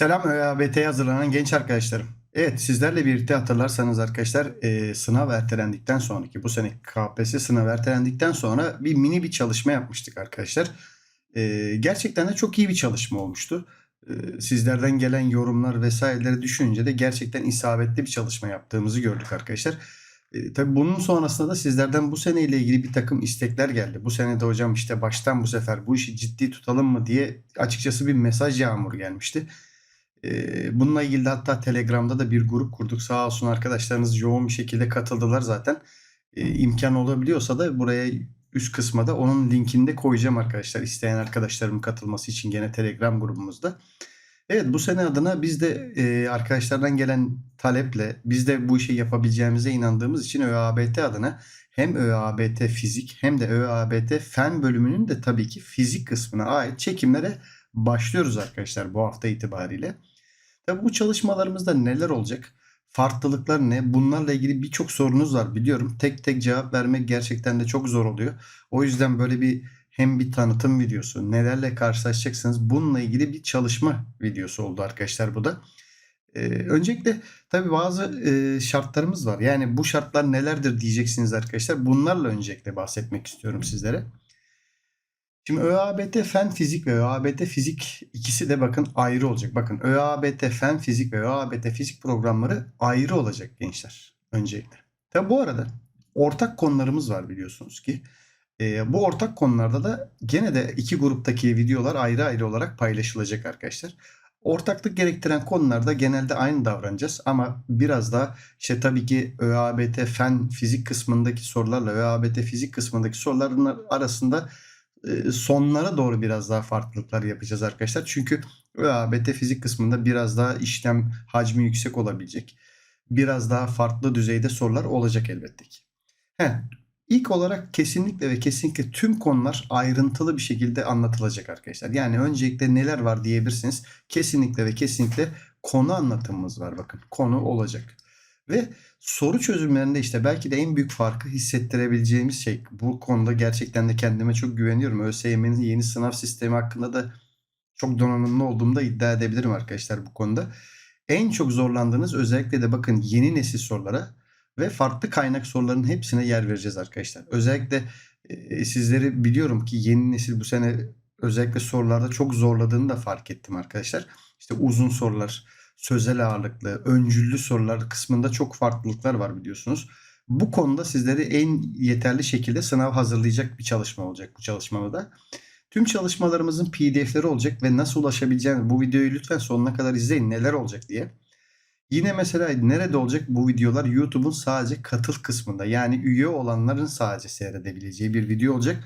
Selam ÖABT'ye hazırlanan genç arkadaşlarım. Evet sizlerle birlikte hatırlarsanız arkadaşlar e, sınav ertelendikten sonraki bu sene KPSS sınav ertelendikten sonra bir mini bir çalışma yapmıştık arkadaşlar. E, gerçekten de çok iyi bir çalışma olmuştu. E, sizlerden gelen yorumlar vesaireleri düşününce de gerçekten isabetli bir çalışma yaptığımızı gördük arkadaşlar. E, tabii bunun sonrasında da sizlerden bu seneyle ilgili bir takım istekler geldi. Bu sene de hocam işte baştan bu sefer bu işi ciddi tutalım mı diye açıkçası bir mesaj yağmuru gelmişti. Bununla ilgili de hatta Telegram'da da bir grup kurduk. Sağ olsun arkadaşlarınız yoğun bir şekilde katıldılar zaten. İmkan olabiliyorsa da buraya üst kısma da onun linkini de koyacağım arkadaşlar. İsteyen arkadaşlarım katılması için gene Telegram grubumuzda. Evet bu sene adına biz de e, arkadaşlardan gelen taleple biz de bu işi yapabileceğimize inandığımız için ÖABT adına hem ÖABT fizik hem de ÖABT fen bölümünün de tabii ki fizik kısmına ait çekimlere başlıyoruz arkadaşlar bu hafta itibariyle. Tabii bu çalışmalarımızda neler olacak? Farklılıklar ne? Bunlarla ilgili birçok sorunuz var biliyorum. Tek tek cevap vermek gerçekten de çok zor oluyor. O yüzden böyle bir hem bir tanıtım videosu, nelerle karşılaşacaksınız bununla ilgili bir çalışma videosu oldu arkadaşlar bu da. Ee, öncelikle tabii bazı e, şartlarımız var. Yani bu şartlar nelerdir diyeceksiniz arkadaşlar. Bunlarla öncelikle bahsetmek istiyorum sizlere. Şimdi ÖABT Fen Fizik ve ÖABT Fizik ikisi de bakın ayrı olacak. Bakın ÖABT Fen Fizik ve ÖABT Fizik programları ayrı olacak gençler öncelikle. Tabi bu arada ortak konularımız var biliyorsunuz ki. Ee, bu ortak konularda da gene de iki gruptaki videolar ayrı ayrı olarak paylaşılacak arkadaşlar. Ortaklık gerektiren konularda genelde aynı davranacağız ama biraz daha işte tabii ki ÖABT Fen Fizik kısmındaki sorularla ÖABT Fizik kısmındaki soruların arasında e, sonlara doğru biraz daha farklılıklar yapacağız arkadaşlar. Çünkü ÖABT fizik kısmında biraz daha işlem hacmi yüksek olabilecek. Biraz daha farklı düzeyde sorular olacak elbette ki. He, ilk olarak kesinlikle ve kesinlikle tüm konular ayrıntılı bir şekilde anlatılacak arkadaşlar. Yani öncelikle neler var diyebilirsiniz. Kesinlikle ve kesinlikle konu anlatımımız var bakın. Konu olacak. Ve soru çözümlerinde işte belki de en büyük farkı hissettirebileceğimiz şey bu konuda gerçekten de kendime çok güveniyorum. ÖSYM'nin yeni sınav sistemi hakkında da çok donanımlı olduğumu da iddia edebilirim arkadaşlar bu konuda. En çok zorlandığınız özellikle de bakın yeni nesil sorulara ve farklı kaynak soruların hepsine yer vereceğiz arkadaşlar. Özellikle e, sizleri biliyorum ki yeni nesil bu sene özellikle sorularda çok zorladığını da fark ettim arkadaşlar. İşte uzun sorular, sözel ağırlıklı, öncüllü sorular kısmında çok farklılıklar var biliyorsunuz. Bu konuda sizleri en yeterli şekilde sınav hazırlayacak bir çalışma olacak bu çalışmada da. Tüm çalışmalarımızın pdf'leri olacak ve nasıl ulaşabileceğiniz bu videoyu lütfen sonuna kadar izleyin neler olacak diye. Yine mesela nerede olacak bu videolar? YouTube'un sadece katıl kısmında yani üye olanların sadece seyredebileceği bir video olacak.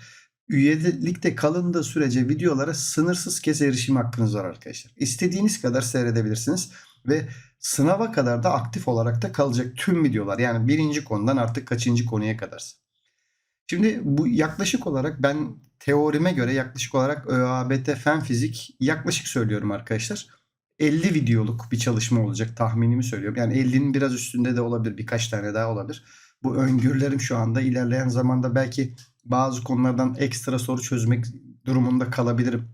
Üyelikte kalındığı sürece videolara sınırsız kez erişim hakkınız var arkadaşlar. İstediğiniz kadar seyredebilirsiniz ve sınava kadar da aktif olarak da kalacak tüm videolar. Yani birinci konudan artık kaçıncı konuya kadar. Şimdi bu yaklaşık olarak ben teorime göre yaklaşık olarak ÖABT Fen Fizik yaklaşık söylüyorum arkadaşlar. 50 videoluk bir çalışma olacak tahminimi söylüyorum. Yani 50'nin biraz üstünde de olabilir birkaç tane daha olabilir. Bu öngörülerim şu anda ilerleyen zamanda belki bazı konulardan ekstra soru çözmek durumunda kalabilirim.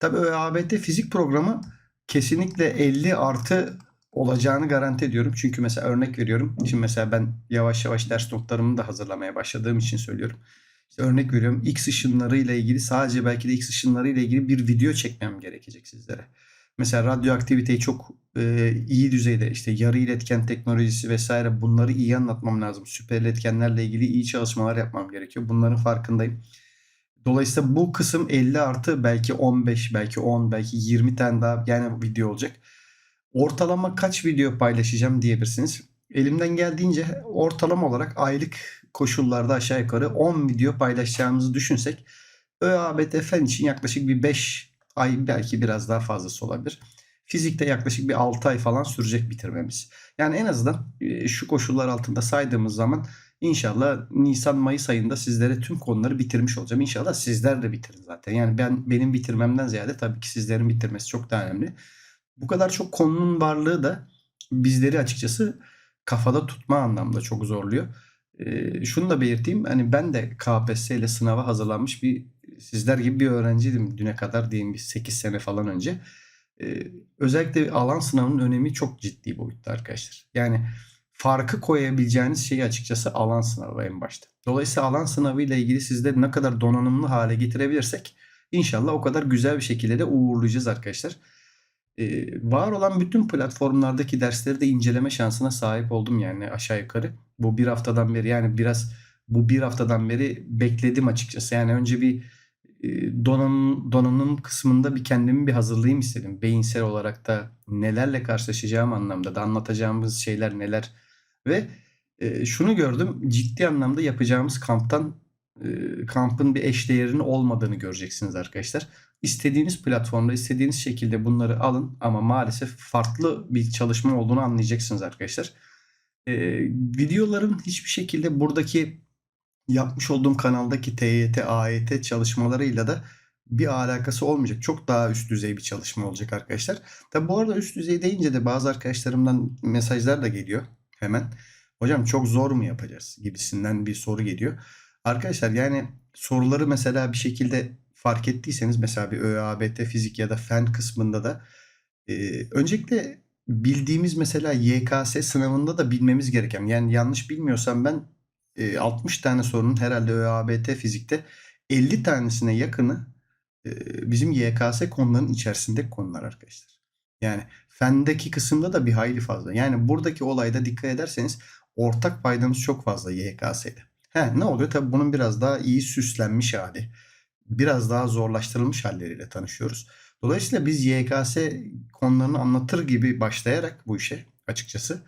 Tabii ÖABT fizik programı kesinlikle 50 artı olacağını garanti ediyorum. Çünkü mesela örnek veriyorum. Şimdi mesela ben yavaş yavaş ders notlarımı da hazırlamaya başladığım için söylüyorum. İşte örnek veriyorum X ışınları ile ilgili sadece belki de X ışınları ile ilgili bir video çekmem gerekecek sizlere. Mesela radyoaktiviteyi çok e, iyi düzeyde işte yarı iletken teknolojisi vesaire bunları iyi anlatmam lazım. Süper iletkenlerle ilgili iyi çalışmalar yapmam gerekiyor. Bunların farkındayım. Dolayısıyla bu kısım 50 artı belki 15 belki 10 belki 20 tane daha yani video olacak. Ortalama kaç video paylaşacağım diyebilirsiniz. Elimden geldiğince ortalama olarak aylık koşullarda aşağı yukarı 10 video paylaşacağımızı düşünsek ÖABT fen için yaklaşık bir 5 ay belki biraz daha fazlası olabilir. Fizikte yaklaşık bir 6 ay falan sürecek bitirmemiz. Yani en azından e, şu koşullar altında saydığımız zaman inşallah Nisan-Mayıs ayında sizlere tüm konuları bitirmiş olacağım. İnşallah sizler de bitirin zaten. Yani ben benim bitirmemden ziyade tabii ki sizlerin bitirmesi çok daha önemli. Bu kadar çok konunun varlığı da bizleri açıkçası kafada tutma anlamda çok zorluyor. Ee, şunu da belirteyim. Hani ben de KPSS ile sınava hazırlanmış bir sizler gibi bir öğrenciydim düne kadar diyeyim bir 8 sene falan önce. Eee, özellikle alan sınavının önemi çok ciddi boyutta arkadaşlar. Yani farkı koyabileceğiniz şey açıkçası alan sınavı en başta. Dolayısıyla alan sınavı ile ilgili sizleri ne kadar donanımlı hale getirebilirsek inşallah o kadar güzel bir şekilde de uğurlayacağız arkadaşlar. Eee, var olan bütün platformlardaki dersleri de inceleme şansına sahip oldum yani aşağı yukarı. Bu bir haftadan beri yani biraz bu bir haftadan beri bekledim açıkçası. Yani önce bir donanım, donanım kısmında bir kendimi bir hazırlayayım istedim. Beyinsel olarak da nelerle karşılaşacağım anlamda da anlatacağımız şeyler neler ve eee, şunu gördüm ciddi anlamda yapacağımız kamptan eee, kampın bir eşdeğerinin olmadığını göreceksiniz arkadaşlar. İstediğiniz platformda istediğiniz şekilde bunları alın ama maalesef farklı bir çalışma olduğunu anlayacaksınız arkadaşlar. Eee, videoların hiçbir şekilde buradaki yapmış olduğum kanaldaki TYT, AYT çalışmalarıyla da bir alakası olmayacak. Çok daha üst düzey bir çalışma olacak arkadaşlar. Tabi bu arada üst düzey deyince de bazı arkadaşlarımdan mesajlar da geliyor hemen. Hocam çok zor mu yapacağız gibisinden bir soru geliyor. Arkadaşlar yani soruları mesela bir şekilde fark ettiyseniz mesela bir ÖABT fizik ya da fen kısmında da eee, öncelikle bildiğimiz mesela YKS sınavında da bilmemiz gereken yani yanlış bilmiyorsam ben eee, 60 tane sorunun herhalde ÖABT fizikte 50 tanesine yakını bizim YKS konularının içerisindeki konular arkadaşlar. Yani fendeki kısımda da bir hayli fazla. Yani buradaki olayda dikkat ederseniz ortak paydamız çok fazla YKS'de. He, ne oluyor? Tabii bunun biraz daha iyi süslenmiş hali. Biraz daha zorlaştırılmış halleriyle tanışıyoruz. Dolayısıyla biz YKS konularını anlatır gibi başlayarak bu işe açıkçası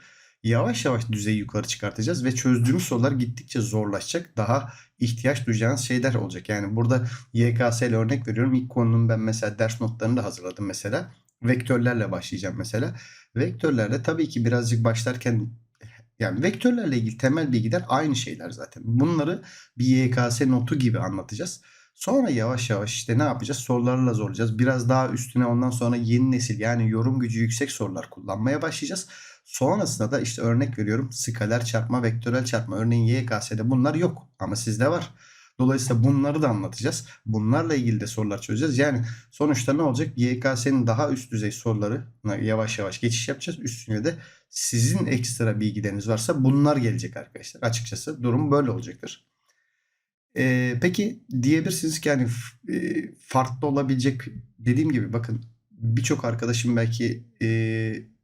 yavaş yavaş düzeyi yukarı çıkartacağız ve çözdüğümüz sorular gittikçe zorlaşacak. Daha ihtiyaç duyacağınız şeyler olacak. Yani burada YKS ile örnek veriyorum. İlk konunun ben mesela ders notlarını da hazırladım mesela. Vektörlerle başlayacağım mesela. Vektörlerle tabii ki birazcık başlarken yani vektörlerle ilgili temel bilgiler aynı şeyler zaten. Bunları bir YKS notu gibi anlatacağız. Sonra yavaş yavaş işte ne yapacağız? Sorularla zorlayacağız. Biraz daha üstüne ondan sonra yeni nesil yani yorum gücü yüksek sorular kullanmaya başlayacağız. Sonrasında da işte örnek veriyorum skaler çarpma, vektörel çarpma. Örneğin YKS'de bunlar yok ama sizde var. Dolayısıyla bunları da anlatacağız. Bunlarla ilgili de sorular çözeceğiz. Yani sonuçta ne olacak? YKS'nin daha üst düzey soruları yavaş yavaş geçiş yapacağız. Üstüne de sizin ekstra bilgileriniz varsa bunlar gelecek arkadaşlar. Açıkçası durum böyle olacaktır. Ee, peki diyebilirsiniz ki yani e, farklı olabilecek dediğim gibi bakın birçok arkadaşım belki e,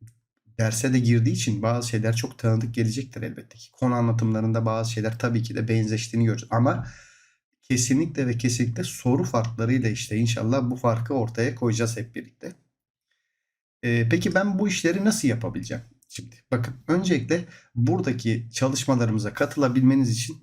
derse de girdiği için bazı şeyler çok tanıdık gelecektir elbette ki. Konu anlatımlarında bazı şeyler tabii ki de benzeştiğini görürüz ama kesinlikle ve kesinlikle soru farklarıyla işte inşallah bu farkı ortaya koyacağız hep birlikte. Ee, peki ben bu işleri nasıl yapabileceğim? Şimdi bakın öncelikle buradaki çalışmalarımıza katılabilmeniz için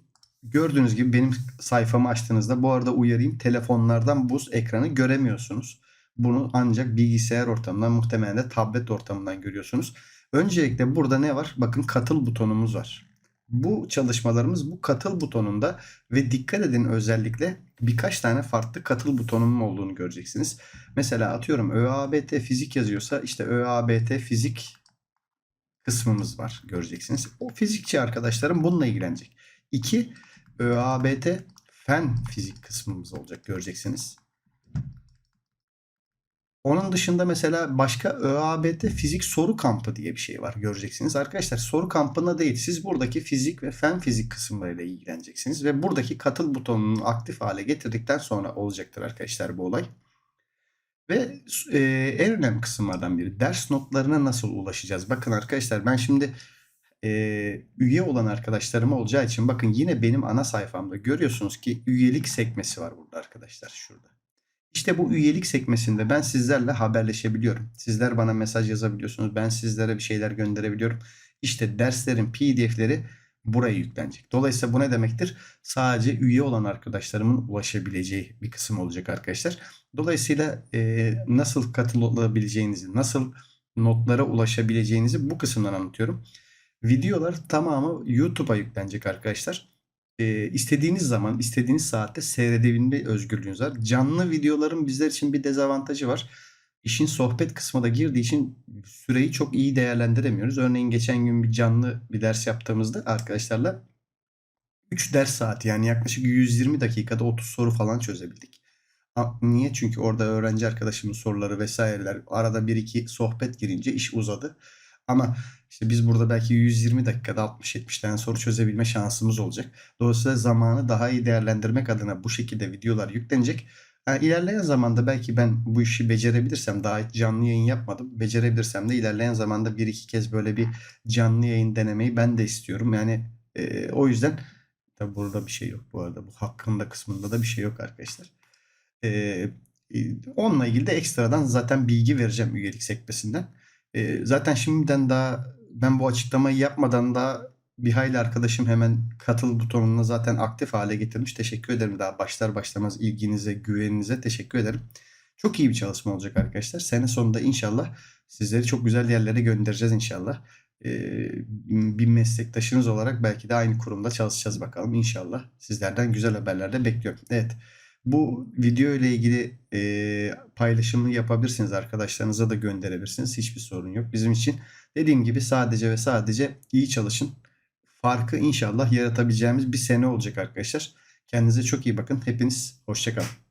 gördüğünüz gibi benim sayfamı açtığınızda bu arada uyarayım telefonlardan bu ekranı göremiyorsunuz. Bunu ancak bilgisayar ortamından muhtemelen de tablet ortamından görüyorsunuz. Öncelikle burada ne var? Bakın katıl butonumuz var. Bu çalışmalarımız bu katıl butonunda ve dikkat edin özellikle birkaç tane farklı katıl butonunun olduğunu göreceksiniz. Mesela atıyorum ÖABT fizik yazıyorsa işte ÖABT fizik kısmımız var göreceksiniz. O fizikçi arkadaşlarım bununla ilgilenecek. İki ÖABT fen fizik kısmımız olacak göreceksiniz. Onun dışında mesela başka ÖABT fizik soru kampı diye bir şey var göreceksiniz. Arkadaşlar soru kampına değil siz buradaki fizik ve fen fizik kısımlarıyla ilgileneceksiniz. Ve buradaki katıl butonunu aktif hale getirdikten sonra olacaktır arkadaşlar bu olay. Ve e, en önemli kısımlardan biri ders notlarına nasıl ulaşacağız? Bakın arkadaşlar ben şimdi e, üye olan arkadaşlarım olacağı için bakın yine benim ana sayfamda görüyorsunuz ki üyelik sekmesi var burada arkadaşlar şurada. İşte bu üyelik sekmesinde ben sizlerle haberleşebiliyorum. Sizler bana mesaj yazabiliyorsunuz. Ben sizlere bir şeyler gönderebiliyorum. İşte derslerin PDF'leri buraya yüklenecek. Dolayısıyla bu ne demektir? Sadece üye olan arkadaşlarımın ulaşabileceği bir kısım olacak arkadaşlar. Dolayısıyla e, nasıl katılabileceğinizi, nasıl notlara ulaşabileceğinizi bu kısımdan anlatıyorum. Videolar tamamı YouTube'a yüklenecek arkadaşlar. Ee, istediğiniz zaman, istediğiniz saatte seyredebilme özgürlüğünüz var. Canlı videoların bizler için bir dezavantajı var. İşin sohbet kısmı da girdiği için süreyi çok iyi değerlendiremiyoruz. Örneğin geçen gün bir canlı bir ders yaptığımızda arkadaşlarla 3 ders saati yani yaklaşık 120 dakikada 30 soru falan çözebildik. Niye? Çünkü orada öğrenci arkadaşımın soruları vesaireler arada bir iki sohbet girince iş uzadı. Ama işte biz burada belki 120 dakikada 60-70 tane soru çözebilme şansımız olacak. Dolayısıyla zamanı daha iyi değerlendirmek adına bu şekilde videolar yüklenecek. Ha, ilerleyen zamanda belki ben bu işi becerebilirsem daha canlı yayın yapmadım. Becerebilirsem de ilerleyen zamanda bir iki kez böyle bir canlı yayın denemeyi ben de istiyorum. Yani e, o yüzden tabi burada bir şey yok bu arada. Bu hakkında kısmında da bir şey yok arkadaşlar. E, e, onunla ilgili de ekstradan zaten bilgi vereceğim üyelik sekmesinden. E, zaten şimdiden daha ben bu açıklamayı yapmadan da bir hayli arkadaşım hemen katıl butonuna zaten aktif hale getirmiş. Teşekkür ederim daha başlar başlamaz ilginize, güveninize teşekkür ederim. Çok iyi bir çalışma olacak arkadaşlar. Sene sonunda inşallah sizleri çok güzel yerlere göndereceğiz inşallah. Ee, bir meslektaşınız olarak belki de aynı kurumda çalışacağız bakalım inşallah. Sizlerden güzel haberler de bekliyorum. Evet. Bu video ile ilgili e, paylaşımı yapabilirsiniz. Arkadaşlarınıza da gönderebilirsiniz. Hiçbir sorun yok. Bizim için dediğim gibi sadece ve sadece iyi çalışın. Farkı inşallah yaratabileceğimiz bir sene olacak arkadaşlar. Kendinize çok iyi bakın. Hepiniz hoşçakalın.